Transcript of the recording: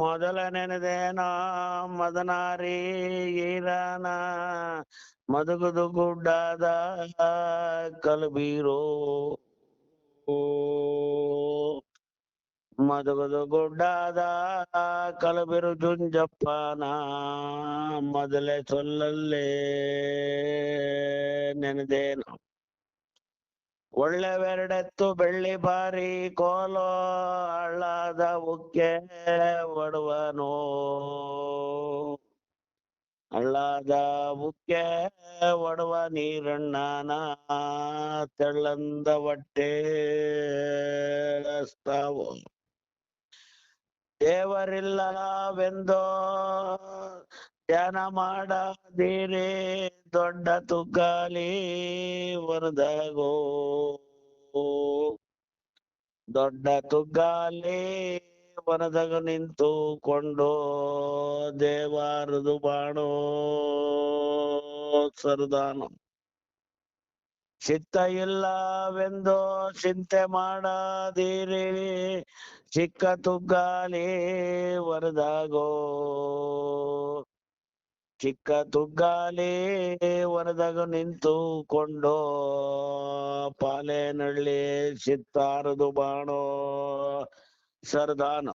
ಮೊದಲ ನೆನೆದೇನ ಮದನಾರಿ ಈರನ ಮದಗುದು ಗುಡ್ಡದ ಕಲಬೀರೋ ಮದಗುದು ಗುಡ್ಡದ ಕಲಬಿರು ಜುಂಜಪ್ಪನ ಮೊದಲೇ ಸೊಲ್ಲಲ್ಲೇ ನೆನೆದೇನು ಒಳ್ಳೆವೆರಡೆತ್ತು ಬೆಳ್ಳಿ ಬಾರಿ ಕೋಲೋ ಹಳ್ಳದ ಉಕ್ಕೆ ಒಡುವನು. ಹಳ್ಳದ ಉಕ್ಕೆ ಒಡುವ ನೀರಣ್ಣನ ತೆಳ್ಳಂದ ಹೊಟ್ಟೆ ಸ್ತಾವು ದೇವರಿಲ್ಲವೆಂದೋ ಧ್ಯಾನ ಮಾಡದಿರಿ ದೊಡ್ಡ ತುಗ್ಗಾಲಿ ವರದಗೋ. ದೊಡ್ಡ ತುಗ್ಗಾಲಿ ನಿಂತು ನಿಂತುಕೊಂಡು ದೇವಾರದು ಬಾಣೋ ಸರದಾನು. ಚಿತ್ತ ಇಲ್ಲವೆಂದು ಚಿಂತೆ ಮಾಡದಿರಿ, ಚಿಕ್ಕ ತುಗ್ಗಾಲಿ ವರದಾಗೋ. ಚಿಕ್ಕ ತುಗ್ಗಾಲಿ ವರದಾಗ ನಿಂತುಕೊಂಡೋ ಪಾಲೆನಳ್ಳಿ ಸಿತ್ತಾರದು ಬಾಣೋ ಸರ್ದಾನು.